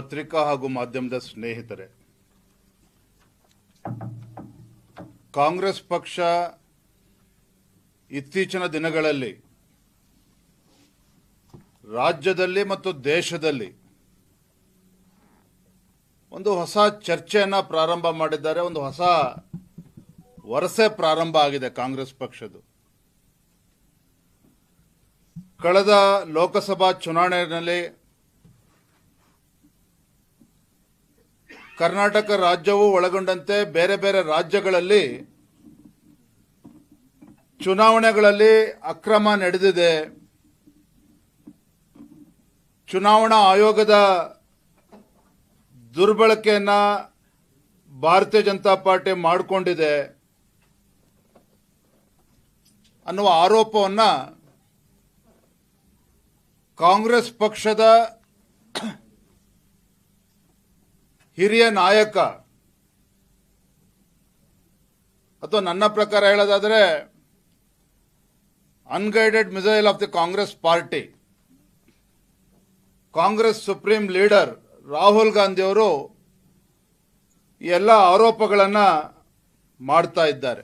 ಪತ್ರಿಕಾ ಹಾಗೂ ಮಾಧ್ಯಮದ ಸ್ನೇಹಿತರೆ, ಕಾಂಗ್ರೆಸ್ ಪಕ್ಷ ಇತ್ತೀಚಿನ ದಿನಗಳಲ್ಲಿ ರಾಜ್ಯದಲ್ಲಿ ಮತ್ತು ದೇಶದಲ್ಲಿ ಒಂದು ಹೊಸ ಚರ್ಚೆಯನ್ನು ಪ್ರಾರಂಭ ಮಾಡಿದ್ದಾರೆ. ಒಂದು ಹೊಸ ವರಸೆ ಪ್ರಾರಂಭ ಆಗಿದೆ ಕಾಂಗ್ರೆಸ್ ಪಕ್ಷದ್ದು. ಕಳೆದ ಲೋಕಸಭಾ ಚುನಾವಣೆಯಲ್ಲಿ ಕರ್ನಾಟಕ ರಾಜ್ಯವು ಒಳಗೊಂಡಂತೆ ಬೇರೆ ಬೇರೆ ರಾಜ್ಯಗಳಲ್ಲಿ ಚುನಾವಣೆಗಳಲ್ಲಿ ಅಕ್ರಮ ನಡೆದಿದೆ. ಚುನಾವಣಾ ಆಯೋಗದ ದುರ್ಬಳಕೆಯನ್ನು ಭಾರತೀಯ ಜನತಾ ಪಾರ್ಟಿ ಮಾಡಿಕೊಂಡಿದೆ. ಅನ್ನುವ ಆರೋಪವನ್ನು ಕಾಂಗ್ರೆಸ್ ಪಕ್ಷದ ಹಿರಿಯ ನಾಯಕ. ಅಥವಾ ನನ್ನ ಪ್ರಕಾರ ಹೇಳೋದಾದರೆ unguided missile of the Congress party Congress supreme leader Rahul ಗಾಂಧಿಯವರು ಎಲ್ಲ ಆರೋಪಗಳನ್ನು ಮಾಡ್ತಾ ಇದ್ದಾರೆ.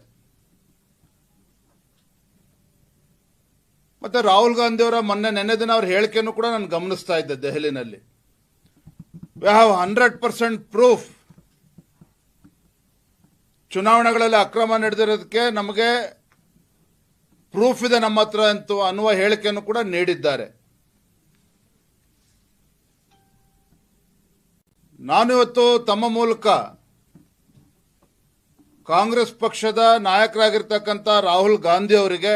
ಮತ್ತೆ ರಾಹುಲ್ ಗಾಂಧಿಯವರ ಮೊನ್ನೆ ನೆನ್ನೆ ದಿನ ಅವ್ರ ಹೇಳಿಕೆಯನ್ನು ಕೂಡ ನಾನು ಗಮನಿಸ್ತಾ ಇದ್ದೆ ದೆಹಲಿನಲ್ಲಿ. We have hundred percent proof ಚುನಾವಣೆಗಳಲ್ಲಿ ಅಕ್ರಮ ನಡೆದಿರೋದಕ್ಕೆ ನಮಗೆ ಪ್ರೂಫ್ ಇದೆ ನಮ್ಮ ಹತ್ರ ಅಂತ ಅನ್ನುವ ಹೇಳಿಕೆಯನ್ನು ಕೂಡ ನೀಡಿದ್ದಾರೆ. ನಾನು ಇವತ್ತು ತಮ್ಮ ಮೂಲಕ ಕಾಂಗ್ರೆಸ್ ಪಕ್ಷದ ನಾಯಕರಾಗಿರ್ತಕ್ಕಂಥ ರಾಹುಲ್ ಗಾಂಧಿ ಅವರಿಗೆ,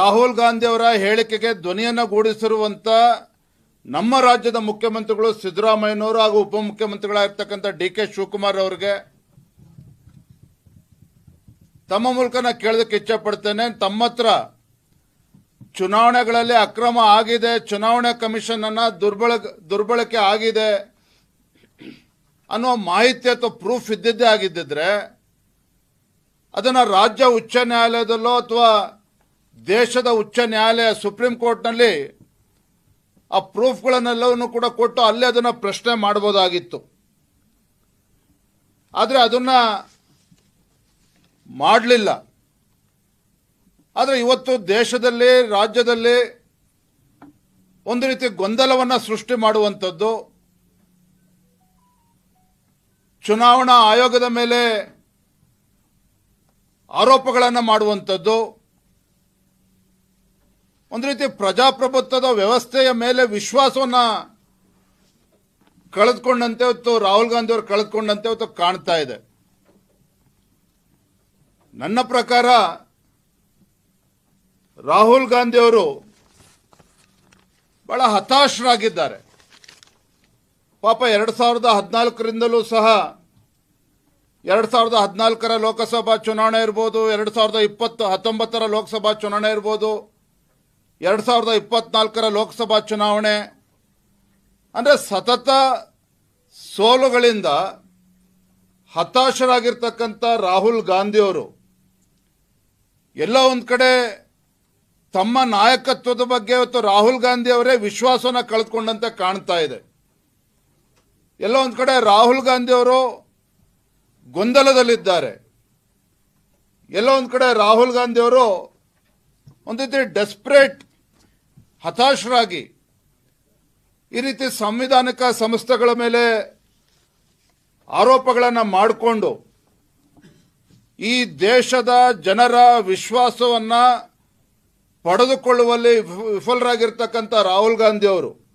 ರಾಹುಲ್ ಗಾಂಧಿ ಅವರ ಹೇಳಿಕೆಗೆ ಧ್ವನಿಯನ್ನು ಗೂಡಿಸಿರುವಂತ ನಮ್ಮ ರಾಜ್ಯದ ಮುಖ್ಯಮಂತ್ರಿಗಳು ಸಿದ್ದರಾಮಯ್ಯನವರು ಹಾಗೂ ಉಪಮುಖ್ಯಮಂತ್ರಿಗಳಾಗಿರ್ತಕ್ಕಂಥ ಡಿ ಕೆ ಶಿವಕುಮಾರ್ ಅವರಿಗೆ ತಮ್ಮ ಮೂಲಕ ನಾನು ಕೇಳೋದಕ್ಕೆ ಇಚ್ಛೆ ಪಡ್ತೇನೆ ತಮ್ಮ ಹತ್ರ ಚುನಾವಣೆಗಳಲ್ಲಿ ಅಕ್ರಮ ಆಗಿದೆ, ಚುನಾವಣಾ ಕಮಿಷನ್ ಅನ್ನ ದುರ್ಬಳ, ದುರ್ಬಳಕೆ ಆಗಿದೆ ಅನ್ನೋ ಮಾಹಿತಿ ಅಥವಾ ಪ್ರೂಫ್ ಇದ್ದಿದ್ದೇ ಆಗಿದ್ದಿದ್ರೆ ಅದನ್ನು ರಾಜ್ಯ ಉಚ್ಚ ನ್ಯಾಯಾಲಯದಲ್ಲೋ ಅಥವಾ ದೇಶದ ಉಚ್ಚ ನ್ಯಾಯಾಲಯ ಸುಪ್ರೀಂ ಕೋರ್ಟ್ನಲ್ಲಿ ಆ ಪ್ರೂಫ್ಗಳನ್ನೆಲ್ಲವನ್ನು ಕೂಡ ಕೊಟ್ಟು ಅಲ್ಲೇ ಅದನ್ನು ಪ್ರಶ್ನೆ ಮಾಡ್ಬೋದಾಗಿತ್ತು. ಆದರೆ ಅದನ್ನು ಮಾಡಲಿಲ್ಲ. ಆದರೆ ಇವತ್ತು ದೇಶದಲ್ಲಿ, ರಾಜ್ಯದಲ್ಲಿ ಒಂದು ರೀತಿ ಗೊಂದಲವನ್ನು ಸೃಷ್ಟಿ ಮಾಡುವಂಥದ್ದು. ಚುನಾವಣಾ ಆಯೋಗದ ಮೇಲೆ ಆರೋಪಗಳನ್ನು ಮಾಡುವಂಥದ್ದು. ಒಂದು ರೀತಿ ಪ್ರಜಾಪ್ರಭುತ್ವದ ವ್ಯವಸ್ಥೆಯ ಮೇಲೆ ವಿಶ್ವಾಸವನ್ನ ಕಳೆದುಕೊಂಡಂತೆ ಹೊತ್ತು, ರಾಹುಲ್ ಗಾಂಧಿ ಅವರು ಕಳೆದುಕೊಂಡಂತೆ ಹೊತ್ತು ಕಾಣ್ತಾ ಇದೆ. ನನ್ನ ಪ್ರಕಾರ ರಾಹುಲ್ ಗಾಂಧಿ ಅವರು ಬಹಳ ಹತಾಶರಾಗಿದ್ದಾರೆ. ಪಾಪ ಎರಡು ಸಾವಿರದ ಹದಿನಾಲ್ಕರಿಂದಲೂ ಸಹ ಎರಡು ಸಾವಿರದ ಹದಿನಾಲ್ಕರ ಲೋಕಸಭಾ ಚುನಾವಣೆ ಇರ್ಬೋದು, ಎರಡು ಸಾವಿರದ ಇಪ್ಪತ್ತು ಹತ್ತೊಂಬತ್ತರ ಲೋಕಸಭಾ ಚುನಾವಣೆ ಇರ್ಬೋದು ಎರಡ್ ಸಾವಿರದ ಇಪ್ಪತ್ನಾಲ್ಕರ ಲೋಕಸಭಾ ಚುನಾವಣೆ, ಅಂದರೆ ಸತತ ಸೋಲುಗಳಿಂದ ಹತಾಶರಾಗಿರ್ತಕ್ಕಂಥ ರಾಹುಲ್ ಗಾಂಧಿಯವರು ಎಲ್ಲ ಒಂದು ಕಡೆ ತಮ್ಮ ನಾಯಕತ್ವದ ಬಗ್ಗೆ ಇವತ್ತು ರಾಹುಲ್ ಗಾಂಧಿ ಅವರೇ ವಿಶ್ವಾಸನ ಕಳೆದುಕೊಂಡಂತೆ ಕಾಣ್ತಾ ಇದೆ. ಎಲ್ಲ ಒಂದು ಕಡೆ ರಾಹುಲ್ ಗಾಂಧಿ ಅವರು ಗೊಂದಲದಲ್ಲಿದ್ದಾರೆ. ಎಲ್ಲ ಒಂದು ಕಡೆ ರಾಹುಲ್ ಗಾಂಧಿ ಅವರು ಒಂದು ರೀತಿ ಡೆಸ್ಪರೇಟ್ ಹತಾಶರಾಗಿ ಈ ರೀತಿ ಸಂವಿಧಾನಿಕ ಸಂಸ್ಥೆಗಳ ಮೇಲೆ ಆರೋಪಗಳನ್ನು ಮಾಡಿಕೊಂಡು ಈ ದೇಶದ ಜನರ ವಿಶ್ವಾಸವನ್ನ ಪಡೆದುಕೊಳ್ಳುವಲ್ಲಿ ವಿಫ- ವಿಫಲರಾಗಿರ್ತಕ್ಕಂಥ ರಾಹುಲ್ ಗಾಂಧಿ ಅವರು.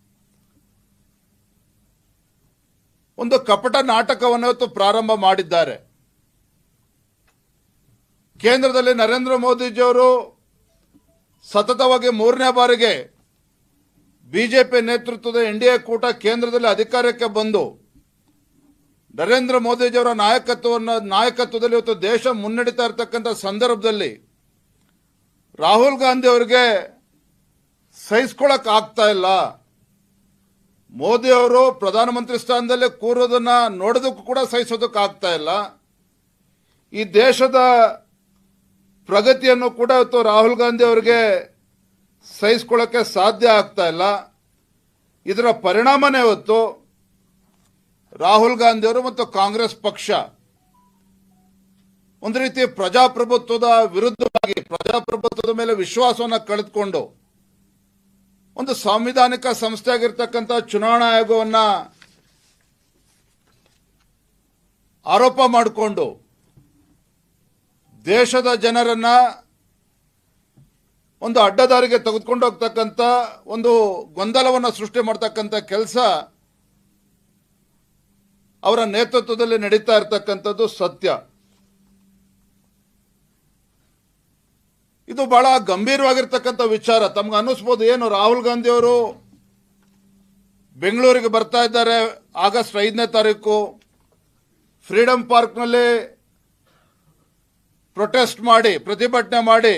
ಒಂದು ಕಪಟ ನಾಟಕವನ್ನು ಇವತ್ತು ಪ್ರಾರಂಭ ಮಾಡಿದ್ದಾರೆ. ಕೇಂದ್ರದಲ್ಲಿ ನರೇಂದ್ರ ಮೋದಿಜಿಯವರು ಸತತವಾಗಿ ಮೂರನೇ ಬಾರಿಗೆ ಬಿಜೆಪಿ ನೇತೃತ್ವದ ಎನ್ ಡಿ ಎ ಕೂಟ ಕೇಂದ್ರದಲ್ಲಿ ಅಧಿಕಾರಕ್ಕೆ ಬಂದು ನರೇಂದ್ರ ಮೋದಿಜಿಯವರ ನಾಯಕತ್ವವನ್ನು, ನಾಯಕತ್ವದಲ್ಲಿ ಇವತ್ತು ದೇಶ ಮುನ್ನಡೀತಾ ಇರತಕ್ಕಂಥ ಸಂದರ್ಭದಲ್ಲಿ ರಾಹುಲ್ ಗಾಂಧಿ ಅವರಿಗೆ ಸಹಿಸ್ಕೊಳಕ್ ಆಗ್ತಾ ಇಲ್ಲ. ಮೋದಿ ಅವರು ಪ್ರಧಾನಮಂತ್ರಿ ಸ್ಥಾನದಲ್ಲಿ ಕೂರೋದನ್ನ ನೋಡೋದಕ್ಕೂ ಕೂಡ ಸಹಿಸೋದಕ್ಕೆ ಆಗ್ತಾ ಇಲ್ಲ. ಈ ದೇಶದ ಪ್ರಗತಿಯನ್ನು ಕೂಡ ಇವತ್ತು ರಾಹುಲ್ ಗಾಂಧಿ ಅವರಿಗೆ ಸಹಿಸ್ಕೊಳ್ಳೋಕ್ಕೆ ಸಾಧ್ಯ ಆಗ್ತಾ ಇಲ್ಲ. ಇದರ ಪರಿಣಾಮನೇ ಇವತ್ತು ರಾಹುಲ್ ಗಾಂಧಿಯವರು ಮತ್ತು ಕಾಂಗ್ರೆಸ್ ಪಕ್ಷ ಒಂದು ರೀತಿ ಪ್ರಜಾಪ್ರಭುತ್ವದ ವಿರುದ್ಧವಾಗಿ, ಪ್ರಜಾಪ್ರಭುತ್ವದ ಮೇಲೆ ವಿಶ್ವಾಸವನ್ನು ಕಳೆದುಕೊಂಡು ಒಂದು ಸಾಂವಿಧಾನಿಕ ಸಂಸ್ಥೆ ಆಗಿರ್ತಕ್ಕಂಥ ಚುನಾವಣಾ ಆಯೋಗವನ್ನು ಆರೋಪ ಮಾಡಿಕೊಂಡು ದೇಶದ ಜನರನ್ನ ಒಂದು ಅಡ್ಡದಾರಿಗೆ ತೆಗೆದುಕೊಂಡು ಹೋಗ್ತಕ್ಕಂಥ ಒಂದು ಗೊಂದಲವನ್ನು ಸೃಷ್ಟಿ ಮಾಡ್ತಕ್ಕಂಥ ಕೆಲಸ ಅವರ ನೇತೃತ್ವದಲ್ಲಿ ನಡೀತಾ ಇರತಕ್ಕಂಥದ್ದು ಸತ್ಯ. ಇದು ಬಹಳ ಗಂಭೀರವಾಗಿರ್ತಕ್ಕಂಥ ವಿಚಾರ. ತಮ್ಗೆ ಅನ್ನಿಸ್ಬೋದು ಏನು? ರಾಹುಲ್ ಗಾಂಧಿ ಅವರು ಬೆಂಗಳೂರಿಗೆ ಬರ್ತಾ ಇದ್ದಾರೆ ಆಗಸ್ಟ್ ಐದನೇ ತಾರೀಕು. ಫ್ರೀಡಂ ಪಾರ್ಕ್ನಲ್ಲಿ ಪ್ರೊಟೆಸ್ಟ್ ಮಾಡಿ, ಪ್ರತಿಭಟನೆ ಮಾಡಿ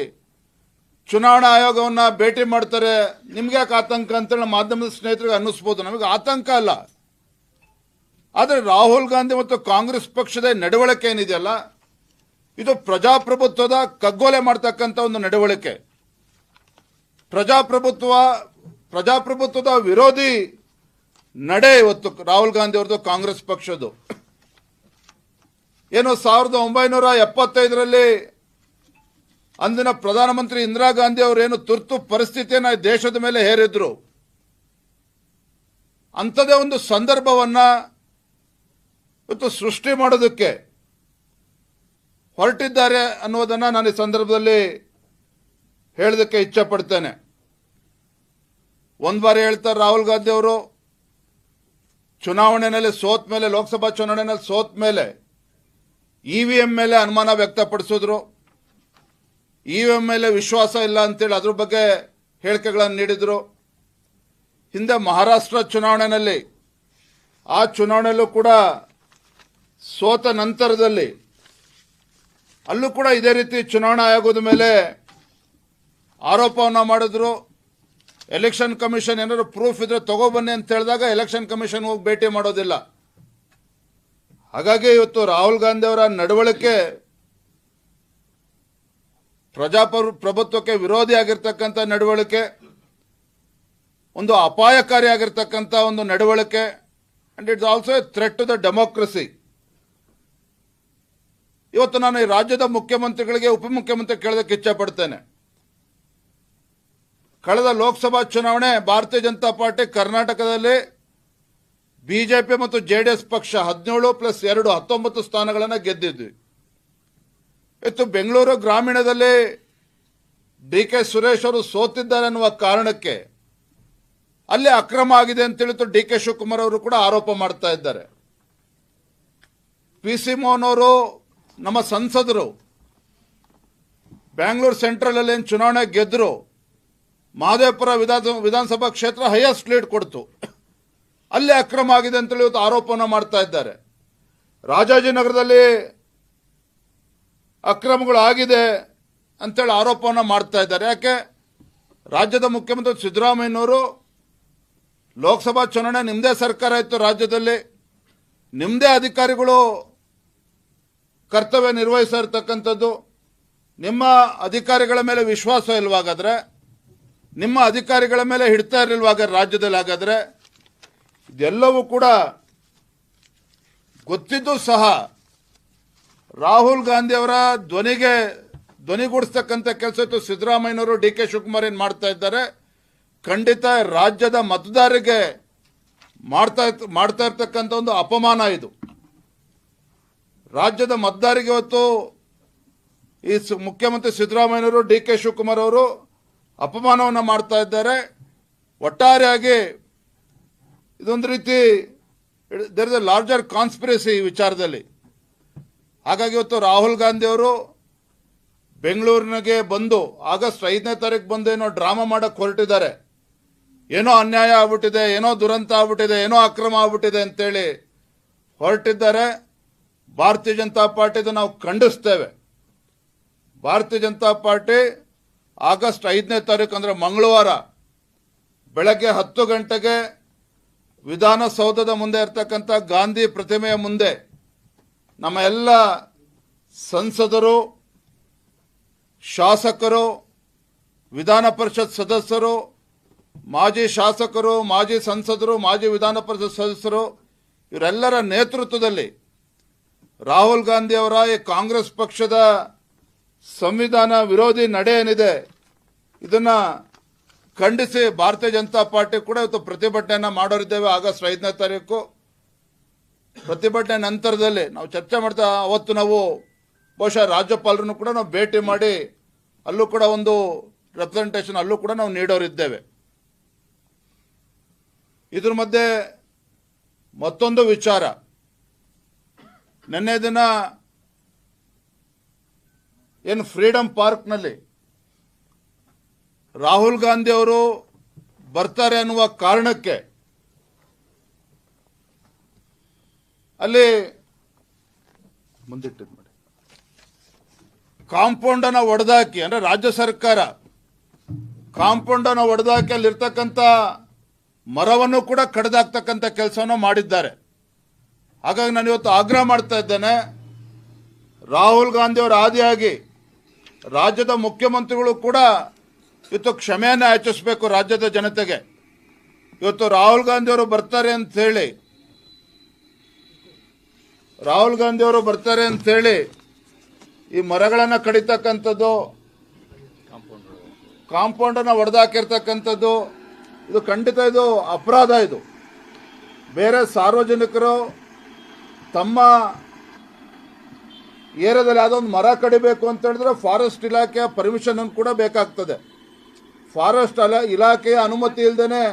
ಚುನಾವಣಾ ಆಯೋಗವನ್ನ ಭೇಟಿ ಮಾಡ್ತಾರೆ. ನಿಮ್ಗೆ ಯಾಕೆ ಆತಂಕ ಅಂತೇಳಿ ಮಾಧ್ಯಮದ ಸ್ನೇಹಿತರಿಗೆ ಅನ್ನಿಸ್ಬೋದು. ನಮಗೆ ಆತಂಕ ಅಲ್ಲ. ಆದರೆ ರಾಹುಲ್ ಗಾಂಧಿ ಮತ್ತು ಕಾಂಗ್ರೆಸ್ ಪಕ್ಷದ ನಡವಳಿಕೆ ಏನಿದೆಯಲ್ಲ, ಇದು ಪ್ರಜಾಪ್ರಭುತ್ವದ ಕಗ್ಗೊಲೆ ಮಾಡ್ತಕ್ಕಂಥ ಒಂದು ನಡವಳಿಕೆ. ಪ್ರಜಾಪ್ರಭುತ್ವ, ಪ್ರಜಾಪ್ರಭುತ್ವದ ವಿರೋಧಿ ನಡೆ ಇವತ್ತು ರಾಹುಲ್ ಗಾಂಧಿ ಅವ್ರದ್ದು ಕಾಂಗ್ರೆಸ್ ಪಕ್ಷದ್ದು. ಏನು ಸಾವಿರದ ಒಂಬೈನೂರ ಎಪ್ಪತ್ತೈದರಲ್ಲಿ ಅಂದಿನ ಪ್ರಧಾನಮಂತ್ರಿ ಇಂದಿರಾ ಗಾಂಧಿ ಅವರೇನು ತುರ್ತು ಪರಿಸ್ಥಿತಿಯನ್ನು ದೇಶದ ಮೇಲೆ ಹೇರಿದ್ರು. ಅಂಥದೇ ಒಂದು ಸಂದರ್ಭವನ್ನು ಇವತ್ತು ಸೃಷ್ಟಿ ಮಾಡೋದಕ್ಕೆ ಹೊರಟಿದ್ದಾರೆ ಅನ್ನೋದನ್ನು ನಾನು ಈ ಸಂದರ್ಭದಲ್ಲಿ ಹೇಳೋದಕ್ಕೆ ಇಚ್ಛಪಡ್ತೇನೆ ಒಂದ್ ಬಾರಿ ಹೇಳ್ತಾರೆ ರಾಹುಲ್ ಗಾಂಧಿ ಅವರು, ಚುನಾವಣೆಯಲ್ಲಿ ಸೋತ ಮೇಲೆ ಲೋಕಸಭಾ ಚುನಾವಣೆಯಲ್ಲಿ ಸೋತ ಮೇಲೆ ಇ ವಿ ಎಂ ಮೇಲೆ ಅನುಮಾನ ವ್ಯಕ್ತಪಡಿಸಿದ್ರು. ಇ ವಿ ಎಂ ಮೇಲೆ ವಿಶ್ವಾಸ ಇಲ್ಲ ಅಂತೇಳಿ ಅದ್ರ ಬಗ್ಗೆ ಹೇಳಿಕೆಗಳನ್ನು ನೀಡಿದರು. ಹಿಂದೆ ಮಹಾರಾಷ್ಟ್ರ ಚುನಾವಣೆಯಲ್ಲಿ, ಆ ಚುನಾವಣೆಯಲ್ಲೂ ಕೂಡ ಸೋತ ನಂತರದಲ್ಲಿ, ಅಲ್ಲೂ ಕೂಡ ಇದೇ ರೀತಿ ಚುನಾವಣಾ ಆಯೋಗದ ಮೇಲೆ ಆರೋಪವನ್ನು ಮಾಡಿದ್ರು. ಎಲೆಕ್ಷನ್ ಕಮಿಷನ್ ಏನಾದ್ರು ಪ್ರೂಫ್ ಇದ್ರೆ ತಗೋಬನ್ನಿ ಅಂತ ಹೇಳಿದಾಗ ಎಲೆಕ್ಷನ್ ಕಮಿಷನ್ ಹೋಗಿ ಭೇಟಿ ಮಾಡೋದಿಲ್ಲ. ಹಾಗಾಗಿ ಇವತ್ತು ರಾಹುಲ್ ಗಾಂಧಿ ಅವರ ನಡವಳಿಕೆ ಪ್ರಜಾಪ್ರ ಪ್ರಭುತ್ವಕ್ಕೆ ವಿರೋಧಿಯಾಗಿರ್ತಕ್ಕಂಥ ನಡವಳಿಕೆ, ಒಂದು ಅಪಾಯಕಾರಿಯಾಗಿರ್ತಕ್ಕಂಥ ಒಂದು ನಡವಳಿಕೆ and it's also a threat to the democracy ಇವತ್ತು ನಾನು ಈ ರಾಜ್ಯದ ಮುಖ್ಯಮಂತ್ರಿಗಳಿಗೆ, ಉಪಮುಖ್ಯಮಂತ್ರಿ ಕೇಳೋದಕ್ಕೆ ಇಚ್ಛೆ ಪಡ್ತೇನೆ ಕಳೆದ ಲೋಕಸಭಾ ಚುನಾವಣೆ ಭಾರತೀಯ ಜನತಾ ಪಾರ್ಟಿ ಕರ್ನಾಟಕದಲ್ಲಿ ಬಿಜೆಪಿ ಮತ್ತು ಜೆ ಡಿ ಎಸ್ ಪಕ್ಷ ಹದಿನೇಳು ಪ್ಲಸ್ ಎರಡು ಹತ್ತೊಂಬತ್ತು ಸ್ಥಾನಗಳನ್ನು ಗೆದ್ದಿದ್ವಿ. ಇತ್ತು ಬೆಂಗಳೂರು ಗ್ರಾಮೀಣದಲ್ಲಿ ಡಿ ಕೆ ಸುರೇಶ್ ಅವರು ಸೋತಿದ್ದಾರೆ ಅನ್ನುವ ಕಾರಣಕ್ಕೆ ಅಲ್ಲಿ ಅಕ್ರಮ ಆಗಿದೆ ಅಂತ ತಿಳಿದು ಡಿ ಕೆ ಶಿವಕುಮಾರ್ ಅವರು ಕೂಡ ಆರೋಪ ಮಾಡ್ತಾ ಇದ್ದಾರೆ. ಪಿ ಸಿ ಮೋಹನ್ ಅವರು ನಮ್ಮ ಸಂಸದರು ಬ್ಯಾಂಗ್ಳೂರು ಸೆಂಟ್ರಲ್ ಅಲ್ಲಿ ಏನ್ ಚುನಾವಣೆ ಗೆದ್ರು ಮಹದೇವಪುರ ವಿಧಾನ ವಿಧಾನಸಭಾ ಕ್ಷೇತ್ರ ಹೈಯೆಸ್ಟ್ ಲೀಡ್ ಕೊಡ್ತು. ಅಲ್ಲಿ ಅಕ್ರಮ ಆಗಿದೆ ಅಂತೇಳಿ ಇವತ್ತು ಆರೋಪನ ಮಾಡ್ತಾ ಇದ್ದಾರೆ. ರಾಜಾಜಿನಗರದಲ್ಲಿ ಅಕ್ರಮಗಳು ಆಗಿದೆ ಅಂತೇಳಿ ಆರೋಪವನ್ನು ಮಾಡ್ತಾ ಇದ್ದಾರೆ. ಯಾಕೆ? ರಾಜ್ಯದ ಮುಖ್ಯಮಂತ್ರಿ ಸಿದ್ದರಾಮಯ್ಯನವರು ಲೋಕಸಭಾ ಚುನಾವಣೆ ನಿಮ್ಮದೇ ಸರ್ಕಾರ ಇತ್ತು ರಾಜ್ಯದಲ್ಲಿ. ನಿಮ್ಮದೇ ಅಧಿಕಾರಿಗಳು ಕರ್ತವ್ಯ ನಿರ್ವಹಿಸ್ತಾ ಇರ್ತಕ್ಕಂಥದ್ದು. ನಿಮ್ಮ ಅಧಿಕಾರಿಗಳ ಮೇಲೆ ವಿಶ್ವಾಸ ಇಲ್ವಾಗಾದರೆ, ನಿಮ್ಮ ಅಧಿಕಾರಿಗಳ ಮೇಲೆ ಹಿಡ್ತಾ ಇರಲಿಲ್ವಾಗ ರಾಜ್ಯದಲ್ಲಿ ಹಾಗಾದ್ರೆ ಇದೆಲ್ಲವೂ ಕೂಡ ಗೊತ್ತಿದ್ದು ಸಹ ರಾಹುಲ್ ಗಾಂಧಿಯವರ ಧ್ವನಿಗೆ ಧ್ವನಿಗೂಡಿಸ್ತಕ್ಕಂಥ ಕೆಲಸ ಇತ್ತು. ಸಿದ್ದರಾಮಯ್ಯನವರು ಡಿ ಕೆ ಶಿವಕುಮಾರ್ ಏನು ಮಾಡ್ತಾ ಇದ್ದಾರೆ? ಖಂಡಿತ ರಾಜ್ಯದ ಮತದಾರರಿಗೆ ಮಾಡ್ತಾ ಮಾಡ್ತಾ ಇರ್ತಕ್ಕಂಥ ಒಂದು ಅಪಮಾನ ಇದು. ರಾಜ್ಯದ ಮತದಾರರಿಗೆ ಇವತ್ತು ಈ ಮುಖ್ಯಮಂತ್ರಿ ಸಿದ್ದರಾಮಯ್ಯನವರು, ಡಿ ಕೆ ಶಿವಕುಮಾರ್ ಅವರು ಅಪಮಾನವನ್ನು ಮಾಡ್ತಾ ಇದ್ದಾರೆ. ಒಟ್ಟಾರೆಯಾಗಿ ಇದೊಂದು ರೀತಿ there is a larger conspiracy ಈ ವಿಚಾರದಲ್ಲಿ. ಹಾಗಾಗಿ ಇವತ್ತು ರಾಹುಲ್ ಗಾಂಧಿ ಅವರು ಬೆಂಗಳೂರಿನಿಗೆ ಬಂದು ಆಗಸ್ಟ್ ಐದನೇ ತಾರೀಕು ಬಂದು ಏನೋ ಡ್ರಾಮಾ ಮಾಡೋಕ್ಕೆ ಹೊರಟಿದ್ದಾರೆ. ಏನೋ ಅನ್ಯಾಯ ಆಗ್ಬಿಟ್ಟಿದೆ, ಏನೋ ದುರಂತ ಆಗ್ಬಿಟ್ಟಿದೆ, ಏನೋ ಅಕ್ರಮ ಆಗ್ಬಿಟ್ಟಿದೆ ಅಂತೇಳಿ ಹೊರಟಿದ್ದಾರೆ. ಭಾರತೀಯ ಜನತಾ ಪಾರ್ಟಿದು ನಾವು ಖಂಡಿಸ್ತೇವೆ. ಭಾರತೀಯ ಜನತಾ ಪಾರ್ಟಿ ಆಗಸ್ಟ್ ಐದನೇ ತಾರೀಕು ಅಂದರೆ ಮಂಗಳವಾರ ಬೆಳಗ್ಗೆ ಹತ್ತು ಗಂಟೆಗೆ ವಿಧಾನಸೌಧದ ಮುಂದೆ ಇರ್ತಕ್ಕಂಥ ಗಾಂಧಿ ಪ್ರತಿಮೆಯ ಮುಂದೆ ನಮ್ಮ ಎಲ್ಲ ಸಂಸದರು, ಶಾಸಕರು, ವಿಧಾನ ಪರಿಷತ್ ಸದಸ್ಯರು, ಮಾಜಿ ಶಾಸಕರು, ಮಾಜಿ ಸಂಸದರು, ಮಾಜಿ ವಿಧಾನ ಪರಿಷತ್ ಸದಸ್ಯರು, ಇವರೆಲ್ಲರ ನೇತೃತ್ವದಲ್ಲಿ ರಾಹುಲ್ ಗಾಂಧಿ ಅವರ ಈ ಕಾಂಗ್ರೆಸ್ ಪಕ್ಷದ ಸಂವಿಧಾನ ವಿರೋಧಿ ನಡೆ ಏನಿದೆ ಇದನ್ನ ಖಂಡಿಸಿ ಭಾರತೀಯ ಜನತಾ ಪಾರ್ಟಿ ಕೂಡ ಇವತ್ತು ಪ್ರತಿಭಟನೆಯನ್ನ ಮಾಡೋರಿದ್ದೇವೆ ಆಗಸ್ಟ್ ಐದನೇ ತಾರೀಕು. ಪ್ರತಿಭಟನೆ ನಂತರದಲ್ಲಿ ನಾವು ಚರ್ಚೆ ಮಾಡ್ತಾ, ಅವತ್ತು ನಾವು ಬಹುಶಃ ರಾಜ್ಯಪಾಲರನ್ನು ಕೂಡ ನಾವು ಭೇಟಿ ಮಾಡಿ ಅಲ್ಲೂ ಕೂಡ ಒಂದು ರೆಪ್ರೆಸೆಂಟೇಷನ್ ಅಲ್ಲೂ ಕೂಡ ನಾವು ನೀಡೋರಿದ್ದೇವೆ. ಇದ್ರ ಮಧ್ಯೆ ಮತ್ತೊಂದು ವಿಚಾರ. ನಿನ್ನೆ ದಿನ ಏನು ಫ್ರೀಡಂ ಪಾರ್ಕ್ನಲ್ಲಿ ರಾಹುಲ್ ಗಾಂಧಿ ಅವರು ಬರ್ತಾರೆ ಅನ್ನುವ ಕಾರಣಕ್ಕೆ ಅಲ್ಲಿ ಮುಂದಿಟ್ಟಿದ್ ಮಾಡಿ. ಕಾಂಪೌಂಡ್ ಅನ್ನ ಒಡೆದಾಕಿ, ಅಂದ್ರೆ ರಾಜ್ಯ ಸರ್ಕಾರ ಕಾಂಪೌಂಡ್ ಅನ್ನ ಒಡೆದಾಕಿ ಅಲ್ಲಿರ್ತಕ್ಕಂಥ ಮರವನ್ನು ಕೂಡ ಕಡ್ದಾಕ್ತಕ್ಕಂಥ ಕೆಲಸವನ್ನು ಮಾಡಿದ್ದಾರೆ. ಹಾಗಾಗಿ ನಾನು ಇವತ್ತು ಆಗ್ರಹ ಮಾಡ್ತಾ ಇದ್ದೇನೆ, ರಾಹುಲ್ ಗಾಂಧಿ ಅವರ ಆದಿಯಾಗಿ ರಾಜ್ಯದ ಮುಖ್ಯಮಂತ್ರಿಗಳು ಕೂಡ ಇವತ್ತು ಕ್ಷಮೆಯನ್ನು ಯಾಚಿಸಬೇಕು ರಾಜ್ಯದ ಜನತೆಗೆ. ಇವತ್ತು ರಾಹುಲ್ ಗಾಂಧಿ ಅವರು ಬರ್ತಾರೆ ಅಂತ ಹೇಳಿ ರಾಹುಲ್ ಗಾಂಧಿ ಅವರು ಬರ್ತಾರೆ ಅಂತ ಹೇಳಿ ಈ ಮರಗಳನ್ನು ಕಡಿತಕ್ಕಂಥದ್ದು ಕಾಂಪೌಂಡ್ ಅನ್ನ ಹೊಡೆದಾಕಿರ್ತಕ್ಕಂಥದ್ದು ಇದು ಖಂಡಿತ ಇದು ಅಪರಾಧ ಇದು. ಬೇರೆ ಸಾರ್ವಜನಿಕರು ತಮ್ಮ ಏರಿಯಾದಲ್ಲಿ ಯಾವುದೋ ಒಂದು ಮರ ಕಡಿಬೇಕು ಅಂತ ಹೇಳಿದ್ರೆ ಫಾರೆಸ್ಟ್ ಇಲಾಖೆಯ ಪರ್ಮಿಷನ್ ಕೂಡ ಬೇಕಾಗ್ತದೆ. ಫಾರೆಸ್ಟ್ ಅಲ್ಲ, ಇಲಾಖೆಯ ಅನುಮತಿ ಇಲ್ಲದೇನೆ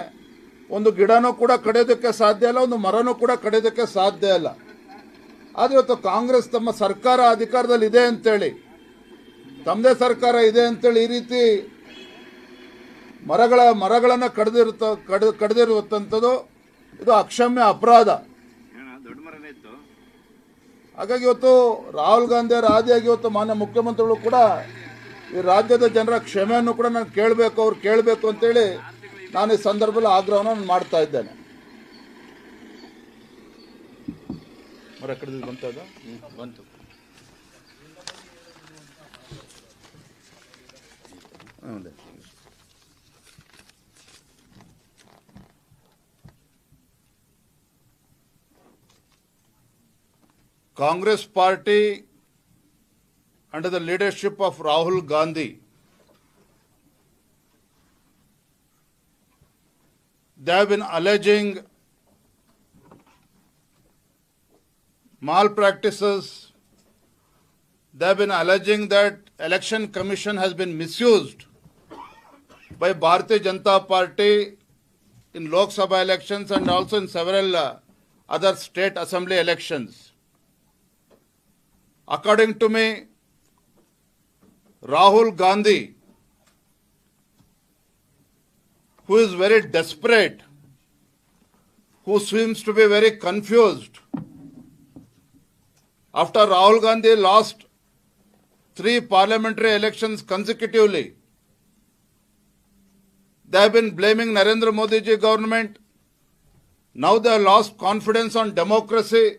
ಒಂದು ಗಿಡನೂ ಕೂಡ ಕಡಿಯೋದಕ್ಕೆ ಸಾಧ್ಯ ಇಲ್ಲ, ಒಂದು ಮರನೂ ಕೂಡ ಕಡಿಯೋದಕ್ಕೆ ಸಾಧ್ಯ ಇಲ್ಲ. ಆದರೆ ಇವತ್ತು ಕಾಂಗ್ರೆಸ್ ತಮ್ಮ ಸರ್ಕಾರ ಅಧಿಕಾರದಲ್ಲಿ ಇದೆ ಅಂತೇಳಿ ತಮ್ಮದೇ ಸರ್ಕಾರ ಇದೆ ಅಂತೇಳಿ ಈ ರೀತಿ ಮರಗಳ, ಮರಗಳನ್ನು ಕಡ್ದಿರುತ್ತ ಕಡ್ ಕಡ್ದಿರುವಂಥದ್ದು ಇದು ಅಕ್ಷಮ್ಯ ಅಪರಾಧ. ಹಾಗಾಗಿ ಇವತ್ತು ರಾಹುಲ್ ಗಾಂಧಿ ಆದಿಯಾಗಿ ಇವತ್ತು ಮಾನ್ಯ ಮುಖ್ಯಮಂತ್ರಿಗಳು ಕೂಡ ಈ ರಾಜ್ಯದ ಜನರ ಕ್ಷಮೆಯನ್ನು ಕೂಡ ನಾನು ಕೇಳಬೇಕು ಅವ್ರು ಕೇಳಬೇಕು ಅಂತೇಳಿ ನಾನು ಈ ಸಂದರ್ಭದಲ್ಲಿ ಆಗ್ರಹವನ್ನು ನಾನು ಮಾಡ್ತಾ ಇದ್ದೇನೆ. ಕಾಂಗ್ರೆಸ್ ಪಾರ್ಟಿ ಬಂತದ ಬಂತು Congress party under the leadership of Rahul Gandhi they have been alleging malpractices they have been alleging that election commission has been misused by Bharatiya Janata Party in Lok Sabha elections and also in several uh, other state assembly elections. According to me, Rahul Gandhi, who is very desperate, who seems to be very confused, after Rahul Gandhi lost three parliamentary elections consecutively, they have been blaming Narendra Modi ji government. Now they have lost confidence on democracy.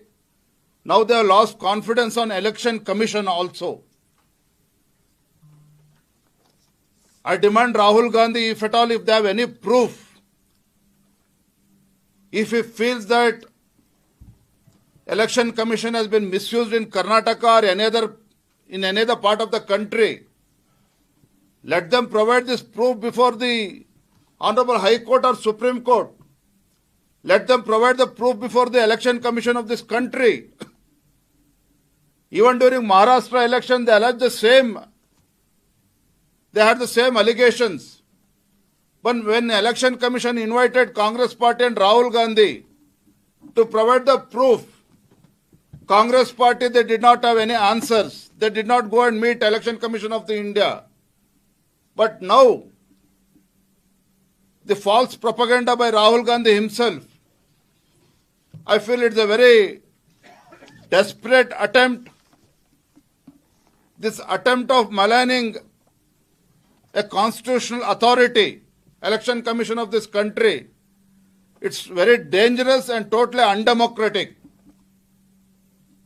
Now they have lost confidence on election commission also. I demand Rahul Gandhi, if at all, if they have any proof, if he feels that election commission has been misused in Karnataka or any other in any other part of the country, let them provide this proof before the Honorable High Court or Supreme Court. Let them provide the proof before the Election Commission of this country. Even during Maharashtra election, they alleged the same. They had the same allegations. But when Election Commission invited Congress Party and Rahul Gandhi to provide the proof, Congress Party they did not have any answers. They did not go and meet Election Commission of the India. But now, the false propaganda by Rahul Gandhi himself, I feel it's a very desperate attempt. This attempt of maligning a constitutional authority, election commission of this country, it's very dangerous and totally undemocratic.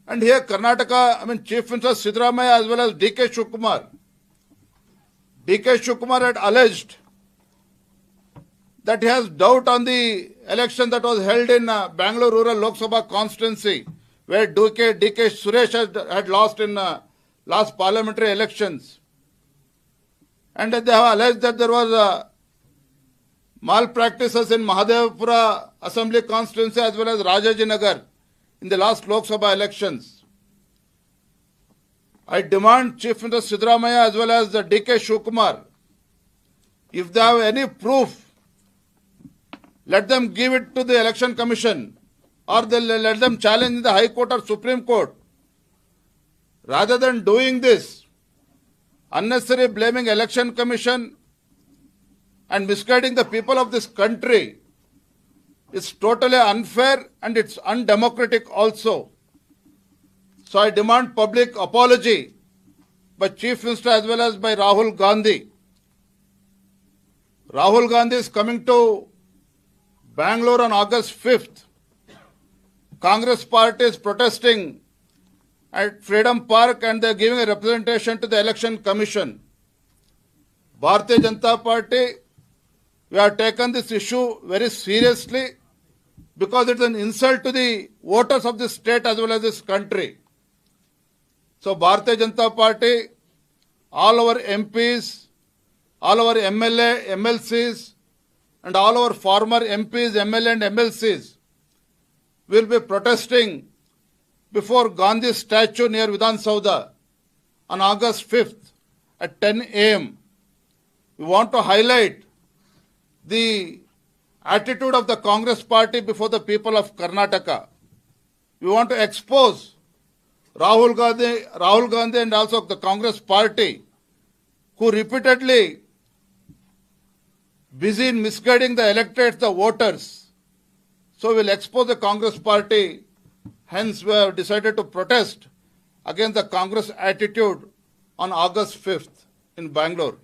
And here, Karnataka, I mean, Chief Minister Siddaramaiah as well as DK Shukumar. DK Shukumar had alleged that he has doubt on the election that was held in uh, Bangalore Rural Lok Sabha constituency, where DK, DK Suresh had, had lost in uh, last parliamentary elections. And they have alleged that there was uh, malpractices in Mahadevpura Assembly constituency as well as Rajajinagar in the last Lok Sabha elections. I demand Chief Minister Sidramaya as well as the DK Shukumar, if they have any proof, let them give it to the election commission or they let them challenge in the High Court or Supreme Court. Rather than doing this, unnecessary blaming election commission and misguiding the people of this country is totally unfair and it's undemocratic also. So I demand public apology by Chief Minister as well as by Rahul Gandhi. Rahul Gandhi is coming to Bangalore on August 5th. Congress party is protesting at Freedom Park and they are giving a representation to the Election Commission. Bharatiya Janata Party, we have taken this issue very seriously because it's an insult to the voters of this state as well as this country. So Bharatiya Janata Party, all our MPs, all our MLA, MLCs, and all our former MPs, MLA, and MLCs will be protesting before Gandhi statue near Vidhan Sauda on August 5th at 10 a.m. We want to highlight the attitude of the Congress party before the people of Karnataka. We want to expose Rahul Gandhi, Rahul Gandhi and also the Congress party who repeatedly busy in misguiding the electorates, the voters. So we'll expose the Congress party. Hence, we have decided to protest against the Congress attitude on August 5th in Bangalore.